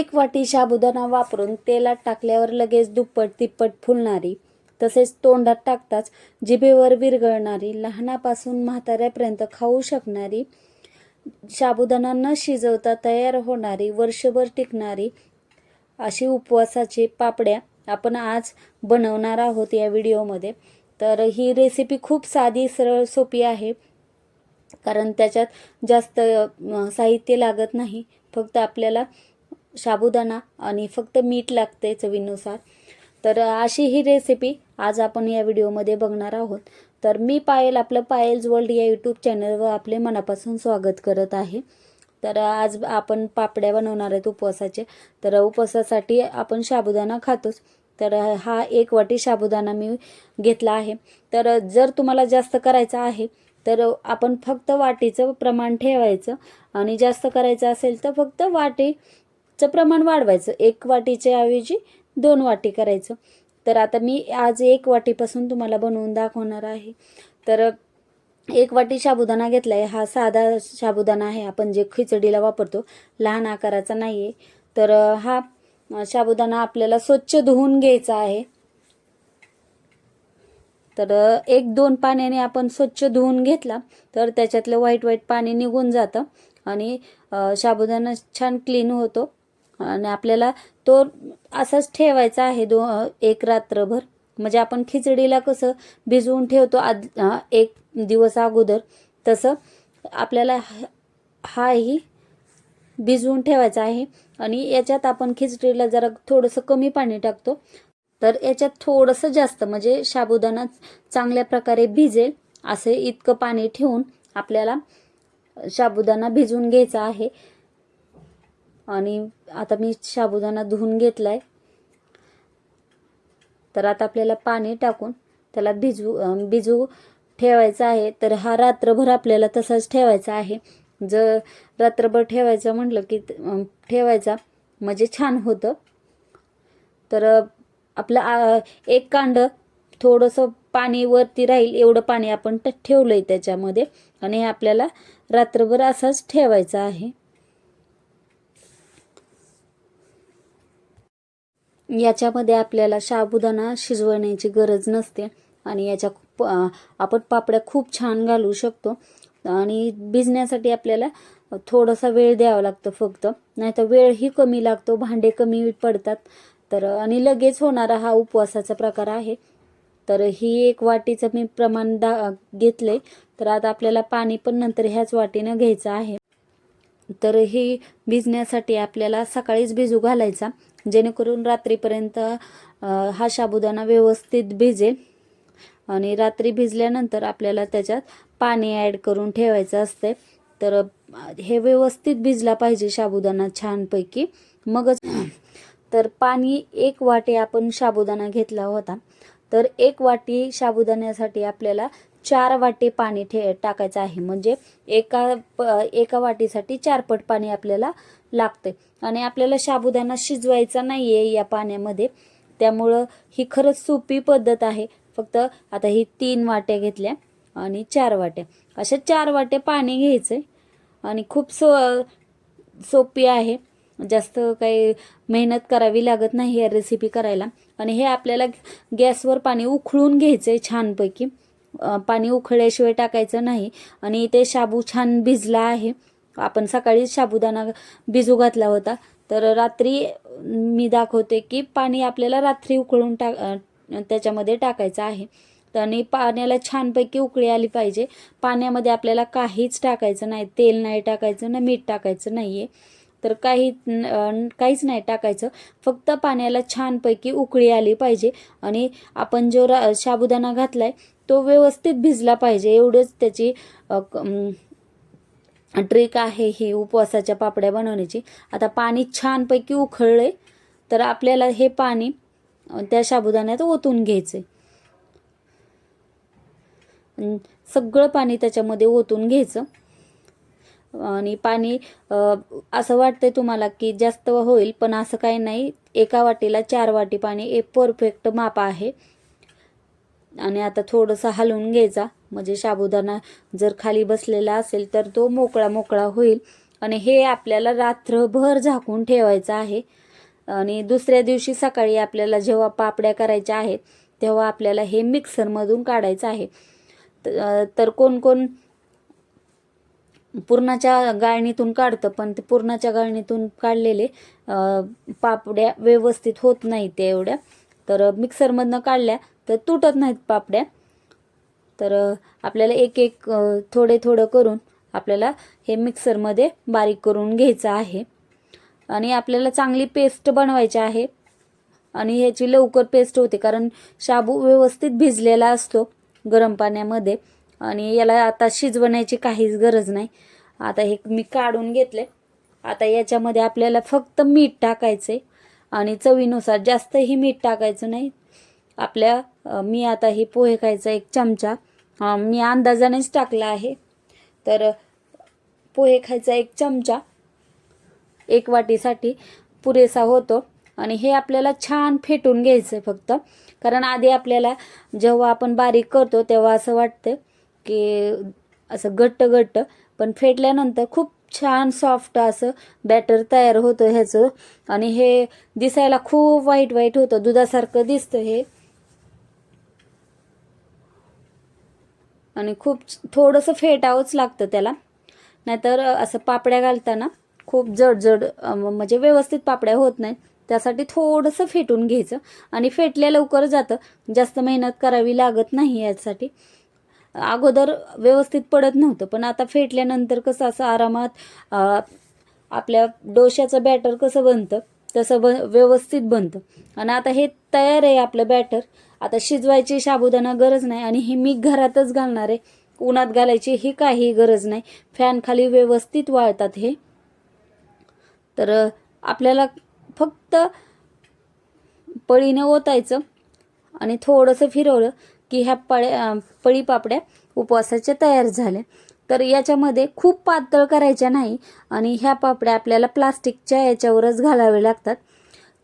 एक वाटी साबुदाणा वापरून तेलात टाकल्यावर लगेच दुप्पट तिप्पट फुलणारी तसेच तोंडात टाकताच जिभेवर विरघळणारी लहानापासून म्हाताऱ्यापर्यंत खाऊ शकणारी साबुदाणा न शिजवता तयार होणारी वर्षभर टिकणारी अशी उपवासाची पापड्या आपण आज बनवणार आहोत या व्हिडिओमध्ये. तर ही रेसिपी खूप साधी सरळ सोपी आहे. कारण त्याच्यात जास्त साहित्य लागत नाही. फक्त आपल्याला साबुदाणा आणि फक्त मीठ लागते चवीनुसार. तर अशी ही रेसिपी आज आपण या व्हिडिओमध्ये बघणार आहोत. तर मी पायल आपलं पायल्स वर्ल्ड या यूट्यूब चॅनलवर आपले मनापासून स्वागत करत आहे. तर आज आपण पापड्या बनवणार आहेत उपवासाचे. तर उपवासासाठी आपण साबुदाणा खातोच. तर हा एक वाटी साबुदाणा मी घेतला आहे. तर जर तुम्हाला जास्त करायचं आहे तर आपण फक्त वाटीचं प्रमाण ठेवायचं. आणि जास्त करायचं असेल तर फक्त वाटी चं प्रमाण वाढवायचं. एक वाटीच्या ऐवजी दोन वाटी करायचं. तर आता मी आज एक वाटीपासून तुम्हाला बनवून दाखवणार आहे. तर एक वाटी साबुदाणा घेतला आहे हा साधा साबुदाणा आहे. आपण जे खिचडीला वापरतो लहान आकाराचा नाही आहे तर हा साबुदाणा आपल्याला स्वच्छ धुवून घ्यायचा आहे. तर एक दोन पाण्याने आपण स्वच्छ धुवून घेतला तर त्याच्यातलं वाईट वाईट पाणी निघून जातं. आणि अ, साबुदाणा छान क्लीन होतो. आणि आपल्याला तो असाच ठेवायचा आहे दो एक रात्रभर. म्हणजे आपण खिचडीला कसं भिजवून ठेवतो आद एक दिवस अगोदर तसं आपल्याला हाही भिजवून ठेवायचा आहे. आणि याच्यात आपण खिचडीला जरा थोडंसं कमी पाणी टाकतो. तर याच्यात थोडंसं जास्त म्हणजे साबुदाणा चांगल्या प्रकारे भिजेल असे इतकं पाणी ठेवून आपल्याला साबुदाणा भिजवून घ्यायचा आहे. आणि आता मी साबुदाणा धुवून घेतलाय. तर आता आपल्याला पाणी टाकून त्याला भिजू भिजू ठेवायचा आहे. तर हा रात्रभर आपल्याला तसाच ठेवायचा आहे. जर रात्रभर ठेवायचं म्हटलं की ठेवायचा म्हणजे छान होतं. तर आपलं आ, एक कांड थोडंसं पाणी वरती राहील एवढं पाणी आपण ट- ठेवलंय त्याच्यामध्ये. आणि हे आपल्याला रात्रभर असाच ठेवायचा आहे. याच्यामध्ये आपल्याला साबुदाणा शिजवण्याची गरज नसते आणि याच्या प- आपण पापड्या खूप छान घालू शकतो. आणि भिजण्यासाठी आपल्याला थोडासा वेळ द्यावा लागतो फक्त. नाहीतर वेळही कमी लागतो भांडे कमी पडतात. तर आणि लगेच होणारा हा उपवासाचा प्रकार आहे. तर ही एक वाटीचं मी प्रमाण दा घेतले तर आता आपल्याला पाणी पण नंतर ह्याच वाटीनं घ्यायचं आहे. तर ही भिजण्यासाठी आपल्याला सकाळीच भिजू घालायचा. जेणेकरून रात्रीपर्यंत हा साबुदाणा व्यवस्थित भिजेल आणि रात्री भिजल्यानंतर आपल्याला त्याच्यात पाणी ॲड करून ठेवायचं असते. तर हे व्यवस्थित भिजला पाहिजे साबुदाणा छानपैकी. मगच तर पाणी एक वाटी आपण साबुदाणा घेतला होता. तर एक वाटी साबुदाण्यासाठी आपल्याला चार वाटी पाणी ठे टाकायचं आहे. म्हणजे एका प एका वाटीसाठी चार पट पाणी आपल्याला लागते आणि आपल्याला साबुदाणा शिजवायचा नाही आहे या पाण्यामध्ये. त्यामुळं ही खरंच सोपी पद्धत आहे. फक्त आता ही तीन वाट्या घेतल्या आणि चार वाट्या. अशा चार वाट्या पाणी घ्यायचं आणि खूप सो सोपी आहे. जास्त काही मेहनत करावी लागत नाही या रेसिपी करायला. आणि हे आपल्याला गॅसवर पाणी उकळून घ्यायचं आहे छानपैकी पाणी उकळल्याशिवाय टाकायचं नाही. आणि ते शाबू छान भिजला आहे. आपण सकाळी साबुदाणा भिजू घातला होता. तर रात्री मी दाखवते की पाणी आपल्याला रात्री उकळून टाक त्याच्यामध्ये टाकायचं आहे. आणि पाण्याला छानपैकी उकळी आली पाहिजे. पाण्यामध्ये आपल्याला काहीच टाकायचं नाही. तेल नाही टाकायचं ना मीठ टाकायचं नाही आहे तर काही काहीच नाही टाकायचं. फक्त पाण्याला छानपैकी उकळी आली पाहिजे. आणि आपण जो रा साबुदाणा आहे तो व्यवस्थित भिजला पाहिजे. एवढंच त्याची ट्रिक आहे ही उपवासाच्या पापड्या बनवण्याची. आता पाणी छानपैकी उखळले तर आपल्याला हे पाणी त्या साबुदाण्यात ओतून घ्यायचं. सगळं पाणी त्याच्यामध्ये ओतून घ्यायचं. आणि पाणी असं वाटतंय तुम्हाला की जास्त होईल पण असं काही नाही. एका वाटीला चार वाटी पाणी एक परफेक्ट माप आहे. आणि आता थोडंसं हलवून घ्यायचा. म्हणजे साबुदाणा जर खाली बसलेला असेल तर तो मोकळा मोकळा होईल. आणि हे आपल्याला रात्रभर झाकून ठेवायचं आहे. आणि दुसऱ्या दिवशी सकाळी आपल्याला जेव्हा पापड्या करायच्या आहेत तेव्हा आपल्याला हे मिक्सरमधून काढायचं आहे. तर कोण कोण पुरणाच्या गाळणीतून काढतं पण ते पुरणाच्या गाळणीतून काढलेले पापड्या व्यवस्थित होत नाही त्या एवढ्या तर मिक्सरमधनं काढल्या तर तुटत नाहीत पापड्या. तर आपल्याला एक एक थोडे थोडं करून आपल्याला हे मिक्सरमध्ये बारीक करून घ्यायचं आहे. आणि आपल्याला चांगली पेस्ट बनवायची आहे. आणि ह्याची लवकर पेस्ट होते कारण शाबू व्यवस्थित भिजलेला असतो गरम पाण्यामध्ये. आणि याला आता शिजवण्याची काहीच गरज नाही. आता हे मी काढून घेतले. आता याच्यामध्ये आपल्याला फक्त मीठ टाकायचे आणि चवीनुसार जास्तही मीठ टाकायचं नाही. आपल्या मी आता हे पोहे खायचा एक चमचा मी अंदाजानेच टाकला आहे. तर पोहे खायचा एक चमचा एक वाटीसाठी पुरेसा होतो. आणि हे आपल्याला छान फेटून घ्यायचं आहे फक्त. कारण आधी आपल्याला जेव्हा आपण बारीक करतो तेव्हा असं वाटतं की असं घट्ट घट्ट. पण फेटल्यानंतर खूप छान सॉफ्ट असं बॅटर तयार होतं ह्याचं. आणि हे दिसायला खूप वाईट वाईट होतं. दुधासारखं दिसतं हे. आणि खूप थोडंसं फेटावंच लागतं त्याला. नाहीतर असं पापड्या घालताना खूप जड जड म्हणजे व्यवस्थित पापड्या होत नाहीत. त्यासाठी थोडंसं फेटून घ्यायचं आणि फेटल्या लवकर जातं. जास्त मेहनत करावी लागत नाही यासाठी. अगोदर व्यवस्थित पडत नव्हतं पण आता फेटल्यानंतर कसं असं आरामात आपल्या डोश्याचं बॅटर कसं बनतं तसं ब व्यवस्थित बनतं. आणि आता हे तयार आहे आपलं बॅटर. आता शिजवायची साबुदाणा गरज नाही आणि हे मी घरातच घालणार आहे. उन्हात घालायची ही काही गरज नाही. फॅन खाली व्यवस्थित वाळतात हे. तर आपल्याला फक्त पळीने ओतायचं आणि थोडंसं फिरवलं की ह्या पळ्या पळी पापड्या उपवासाच्या तयार झाल्या. तर याच्यामध्ये खूप पातळ करायच्या नाही आणि ह्या पापड्या आपल्याला प्लास्टिकच्या याच्यावरच घालावे लागतात.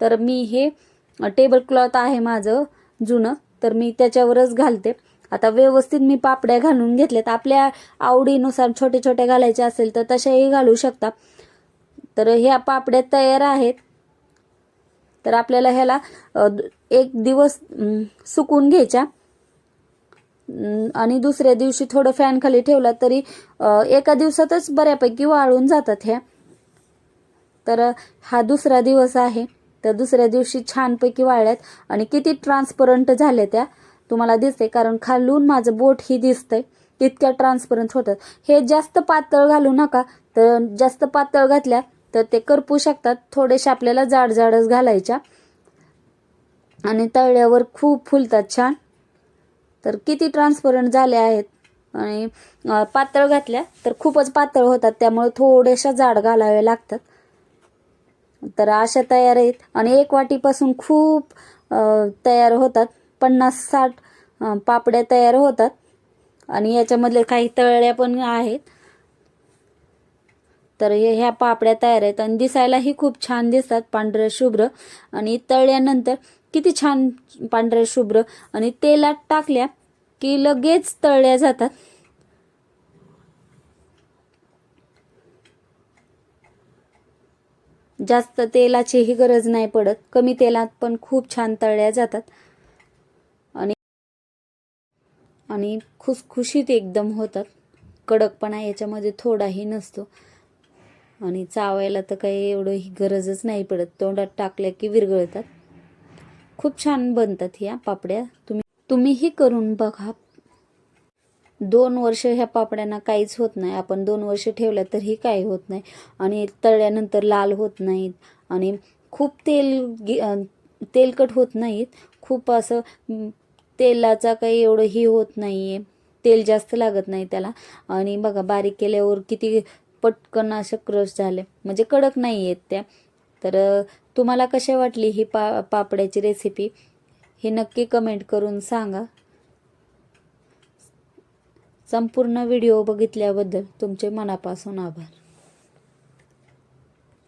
तर मी हे टेबल क्लॉथ आहे माझं जुनं तर मी त्याच्यावरच घालते. आता व्यवस्थित मी पापड्या घालून घेतल्यात. आपल्या आवडीनुसार छोटे छोटे घालायचे असेल तर तशाही घालू शकता. तर ह्या पापड्या तयार आहेत. तर आपल्याला ह्याला एक दिवस सुकून घ्यायच्या. आणि दुसऱ्या दिवशी थोडं फॅन खाली ठेवला तरी एका दिवसातच बऱ्यापैकी वाळून जातात ह्या. तर हा दुसरा दिवस आहे. तर दुसऱ्या दिवशी छानपैकी वाळल्यात आणि किती ट्रान्सपरंट झाल्या त्या तुम्हाला दिसते कारण खालून माझं बोट ही दिसतंय तितक्या ट्रान्सपरंट होतात. हे जास्त पातळ घालू नका. तर जास्त पातळ घातल्या तर ते करपू शकतात. थोडेसे आपल्याला जाड जाडच घालायच्या. आणि तळल्यावर खूप फुलतात छान. तर किती ट्रान्सपरंट झाले आहेत. आणि पातळ घातल्या तर खूपच पातळ होतात. त्यामुळे थोड्याशा जाड घालाव्या लागतात. तर अशा तयार आहेत. आणि एक वाटीपासून खूप तयार होतात. पन्नास साठ पापड्या तयार होतात. आणि याच्यामधले काही तळल्या पण आहेत. तर हे ह्या पापड्या तयार आहेत. आणि दिसायलाही खूप छान दिसतात पांढऱ्या शुभ्र. आणि तळल्यानंतर किती छान पांढऱ्या शुभ्र. आणि तेलात टाकल्या की लगेच तळल्या जातात. जास्त तेलाचीही गरज नाही पडत. कमी तेलात पण खूप छान तळल्या जातात. आणि आणि खुसखुशीत एकदम होतात. कडकपणा याच्यामध्ये थोडाही नसतो. आणि चावायला तर काही एवढंही गरजच नाही पडत. तोंडात टाकल्या की विरघळतात. खूप छान बनतात ह्या पापड्या. तुम्ही तुम्हीही करून बघा. दोन वर्ष ह्या पापड्यांना काहीच होत नाही. आपण दोन वर्ष ठेवल्या तरीही काही होत नाही. आणि तळल्यानंतर लाल होत नाहीत. आणि खूप तेल तेलकट होत नाहीत. खूप असं तेलाचा काही एवढं ही होत नाही आहे तेल जास्त लागत नाही त्याला. आणि बघा बारीक केल्यावर किती पटकन असं क्रश झाले. म्हणजे कडक नाही आहेत त्या. तर तुम्हाला कशा वाटली ही पा पापड्याची रेसिपी हे नक्की कमेंट करून सांगा. संपूर्ण व्हिडिओ बघितल्याबद्दल तुमचे मनापासून आभार.